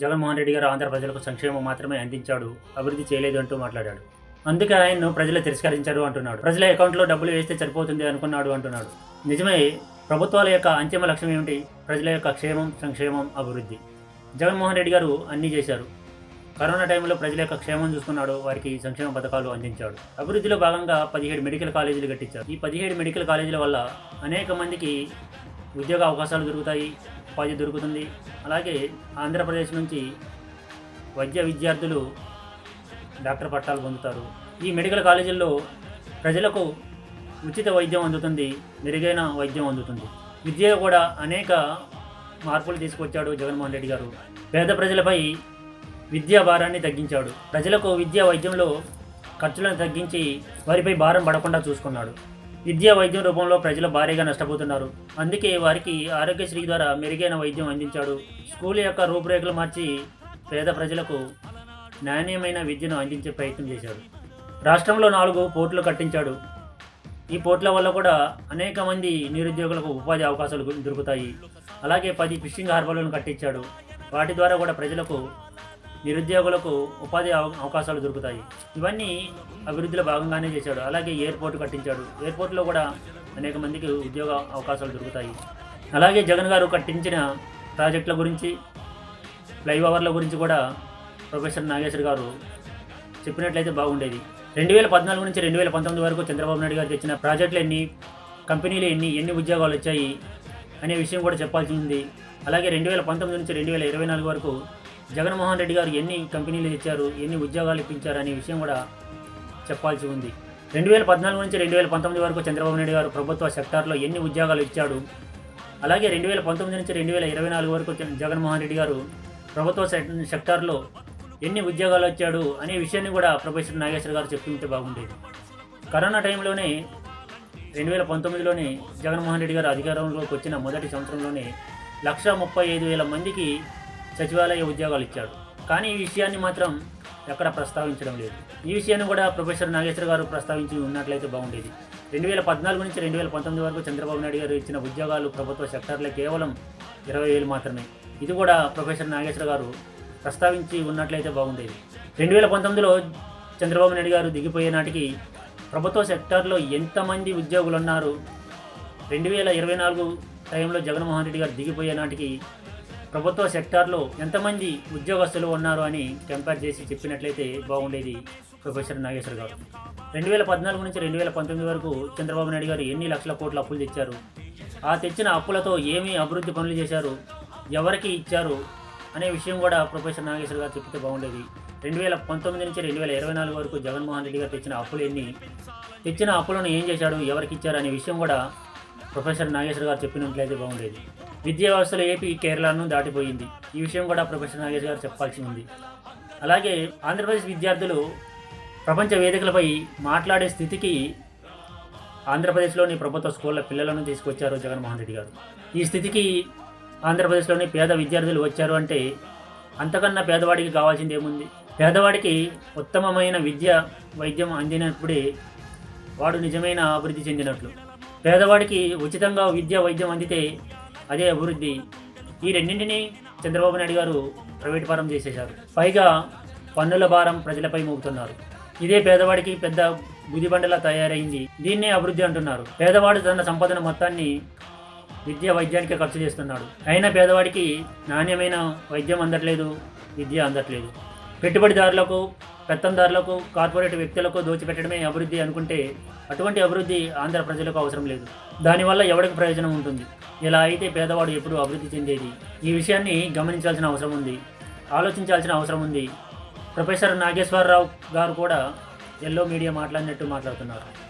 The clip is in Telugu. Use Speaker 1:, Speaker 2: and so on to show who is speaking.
Speaker 1: జగన్మోహన్ రెడ్డి గారు ఆంధ్ర ప్రజలకు సంక్షేమం మాత్రమే అందించాడు అభివృద్ధి చేయలేదు అంటూ మాట్లాడాడు. అందుకే ఆయన్ను ప్రజలు తిరస్కరించారు అంటున్నాడు. ప్రజల అకౌంట్లో డబ్బులు వేస్తే సరిపోతుంది అనుకున్నాడు అంటున్నాడు. నిజమే ప్రభుత్వాల యొక్క అంతిమ లక్ష్యం ఏమిటి? ప్రజల యొక్క క్షేమం సంక్షేమం అభివృద్ధి. జగన్మోహన్ రెడ్డి గారు అన్నీ చేశారు. కరోనా టైంలో ప్రజల యొక్క క్షేమం చూసుకున్నాడు వారికి సంక్షేమ పథకాలు అందించాడు. అభివృద్ధిలో భాగంగా పదిహేడు మెడికల్ కాలేజీలు కట్టించారు. ఈ పదిహేడు మెడికల్ కాలేజీల వల్ల అనేక మందికి ఉద్యోగ అవకాశాలు దొరుకుతాయి. ఉపాధి దొరుకుతుంది. అలాగే ఆంధ్రప్రదేశ్ నుంచి వైద్య విద్యార్థులు డాక్టర్ పట్టాలు పొందుతారు. ఈ మెడికల్ కాలేజీల్లో ప్రజలకు ఉచిత వైద్యం అందుతుంది మెరుగైన వైద్యం అందుతుంది. విద్య కూడా అనేక మార్పులు తీసుకొచ్చాడు జగన్మోహన్ రెడ్డి గారు. పేద ప్రజలపై విద్యా భారాన్ని తగ్గించాడు. ప్రజలకు విద్యా వైద్యంలో ఖర్చులను తగ్గించి వారిపై భారం పడకుండా చూసుకున్నాడు. విద్యా వైద్యం రూపంలో ప్రజలు భారీగా నష్టపోతున్నారు. అందుకే వారికి ఆరోగ్యశ్రీ ద్వారా మెరుగైన వైద్యం అందించాడు. స్కూల్ యొక్క రూపురేఖలు మార్చి పేద ప్రజలకు నాణ్యమైన విద్యను అందించే ప్రయత్నం చేశాడు. రాష్ట్రంలో నాలుగు పోర్టులు కట్టించాడు. ఈ పోర్టుల వల్ల కూడా అనేక మంది నిరుద్యోగులకు ఉపాధి అవకాశాలు దొరుకుతాయి. అలాగే పది ఫిషింగ్ హార్బర్లను కట్టించాడు. వాటి ద్వారా కూడా ప్రజలకు నిరుద్యోగులకు ఉపాధి అవ- అవకాశాలు దొరుకుతాయి. ఇవన్నీ అభివృద్ధిలో భాగంగానే చేశాడు. అలాగే ఎయిర్పోర్ట్ కట్టించాడు. ఎయిర్పోర్ట్లో కూడా అనేక మందికి ఉద్యోగ అవకాశాలు దొరుకుతాయి. అలాగే జగన్ గారు కట్టించిన ప్రాజెక్టుల గురించి ఫ్లైఓవర్ల గురించి కూడా ప్రొఫెసర్ నాగేశ్వర్ గారు చెప్పినట్లయితే బాగుండేది. రెండు వేల పద్నాలుగు నుంచి రెండు వేల పంతొమ్మిది వరకు చంద్రబాబు నాయుడు గారు తెచ్చిన ప్రాజెక్టులు ఎన్ని కంపెనీలు ఎన్ని ఎన్ని ఉద్యోగాలు వచ్చాయి అనే విషయం కూడా చెప్పాల్సి ఉంది. అలాగే రెండు వేల పంతొమ్మిది నుంచి రెండు వేల ఇరవై నాలుగు వరకు జగన్మోహన్ రెడ్డి గారు ఎన్ని కంపెనీలు తెచ్చారు ఎన్ని ఉద్యోగాలు ఇప్పించారు అనే విషయం కూడా చెప్పాల్సి ఉంది. రెండు వేల పద్నాలుగు నుంచి రెండు వేల పంతొమ్మిది వరకు చంద్రబాబు నాయుడు గారు ప్రభుత్వ సెక్టార్లో ఎన్ని ఉద్యోగాలు ఇచ్చాడు అలాగే రెండు వేల పంతొమ్మిది నుంచి రెండు వేల ఇరవై నాలుగు వరకు జగన్మోహన్ రెడ్డి గారు ప్రభుత్వ సెక్టార్లో ఎన్ని ఉద్యోగాలు వచ్చాడు అనే విషయాన్ని కూడా ప్రొఫెసర్ నాగేశ్వర గారు చెప్తుంటే బాగుండేది. కరోనా టైంలోనే రెండు వేల పంతొమ్మిదిలోనే జగన్మోహన్ రెడ్డి గారు అధికారంలోకి వచ్చిన మొదటి సంవత్సరంలోనే లక్ష ముప్పై ఐదు వేల మందికి సచివాలయ ఉద్యోగాలు ఇచ్చాడు. కానీ ఈ విషయాన్ని మాత్రం ఎక్కడ ప్రస్తావించడం లేదు. ఈ విషయాన్ని కూడా ప్రొఫెసర్ నాగేశ్వర గారు ప్రస్తావించి ఉన్నట్లయితే బాగుండేది. రెండు వేల పద్నాలుగు నుంచి రెండు వేల పంతొమ్మిది వరకు చంద్రబాబు నాయుడు గారు ఇచ్చిన ఉద్యోగాలు ప్రభుత్వ సెక్టార్లో కేవలం ఇరవై వేలు మాత్రమే. ఇది కూడా ప్రొఫెసర్ నాగేశ్వర గారు ప్రస్తావించి ఉన్నట్లయితే బాగుండేది. రెండు వేల పంతొమ్మిదిలో చంద్రబాబు నాయుడు గారు దిగిపోయే నాటికి ప్రభుత్వ సెక్టార్లో ఎంతమంది ఉద్యోగులు ఉన్నారు రెండు వేల ఇరవై నాలుగు టైంలో జగన్మోహన్ రెడ్డి గారు దిగిపోయే నాటికి ప్రభుత్వ సెక్టార్లో ఎంతమంది ఉద్యోగస్తులు ఉన్నారు అని కంపేర్ చేసి చెప్పినట్లయితే బాగుండేది ప్రొఫెసర్ నాగేశ్వర్ గారు. రెండు వేల పద్నాలుగు నుంచి రెండు వేల పంతొమ్మిది వరకు చంద్రబాబు నాయుడు గారు ఎన్ని లక్షల కోట్ల అప్పులు తెచ్చారు? ఆ తెచ్చిన అప్పులతో ఏమి అభివృద్ధి పనులు చేశారు? ఎవరికి ఇచ్చారు? అనే విషయం కూడా ప్రొఫెసర్ నాగేశ్వర్ గారు చెప్తే బాగుండేది. రెండు వేల పంతొమ్మిది నుంచి రెండు వేల ఇరవై నాలుగు వరకు జగన్మోహన్ రెడ్డి గారు తెచ్చిన అప్పులు ఎన్ని? తెచ్చిన అప్పులను ఏం చేశాడు? ఎవరికి ఇచ్చారు? అనే విషయం కూడా ప్రొఫెసర్ నాగేశ్వర్ గారు చెప్పినట్లయితే బాగుండేది. విద్యా వ్యవస్థలో ఏపీ కేరళను దాటిపోయింది. ఈ విషయం కూడా ప్రొఫెసర్ నాగేష్ గారు చెప్పాల్సి ఉంది. అలాగే ఆంధ్రప్రదేశ్ విద్యార్థులు ప్రపంచ వేదికలపై మాట్లాడే స్థితికి ఆంధ్రప్రదేశ్లోని ప్రభుత్వ స్కూళ్ళ పిల్లలను తీసుకొచ్చారు జగన్మోహన్ రెడ్డి గారు. ఈ స్థితికి ఆంధ్రప్రదేశ్లోని పేద విద్యార్థులు వచ్చారు అంటే అంతకన్నా పేదవాడికి కావాల్సింది ఏముంది? పేదవాడికి ఉత్తమమైన విద్య వైద్యం అందినప్పుడే వాడు నిజమైన అభివృద్ధి చెందినట్లు. పేదవాడికి ఉచితంగా విద్య వైద్యం అందితే అదే అభివృద్ధి. ఈ రెండింటిని చంద్రబాబు నాయుడు గారు ప్రైవేట్ పరం చేసేశారు. పైగా పన్నుల భారం ప్రజలపై మోపుతున్నారు. ఇదే పేదవాడికి పెద్ద గుదిబండలా తయారైంది. దీన్నే అభివృద్ధి అంటున్నారు. పేదవాడు తన సంపదన మొత్తాన్ని విద్య వైద్యానికి ఖర్చు చేస్తున్నాడు. అయినా పేదవాడికి నాణ్యమైన వైద్యం అందట్లేదు విద్య అందట్లేదు. పెట్టుబడిదారులకు పెత్తందారులకు కార్పొరేట్ వ్యక్తులకు దోచిపెట్టడమే అభివృద్ధి అనుకుంటే అటువంటి అభివృద్ధి ఆంధ్ర ప్రజలకు అవసరం లేదు. దానివల్ల ఎవరికి ప్రయోజనం ఉంటుంది? ఇలా అయితే పేదవాడు ఎప్పుడు అభివృద్ధి చెందేది? ఈ విషయాన్ని గమనించాల్సిన అవసరం ఉంది. ఆలోచించాల్సిన అవసరం ఉంది. ప్రొఫెసర్ నాగేశ్వరరావు గారు కూడా ఎల్లో మీడియా మాట్లాడినట్టు మాట్లాడుతున్నారు.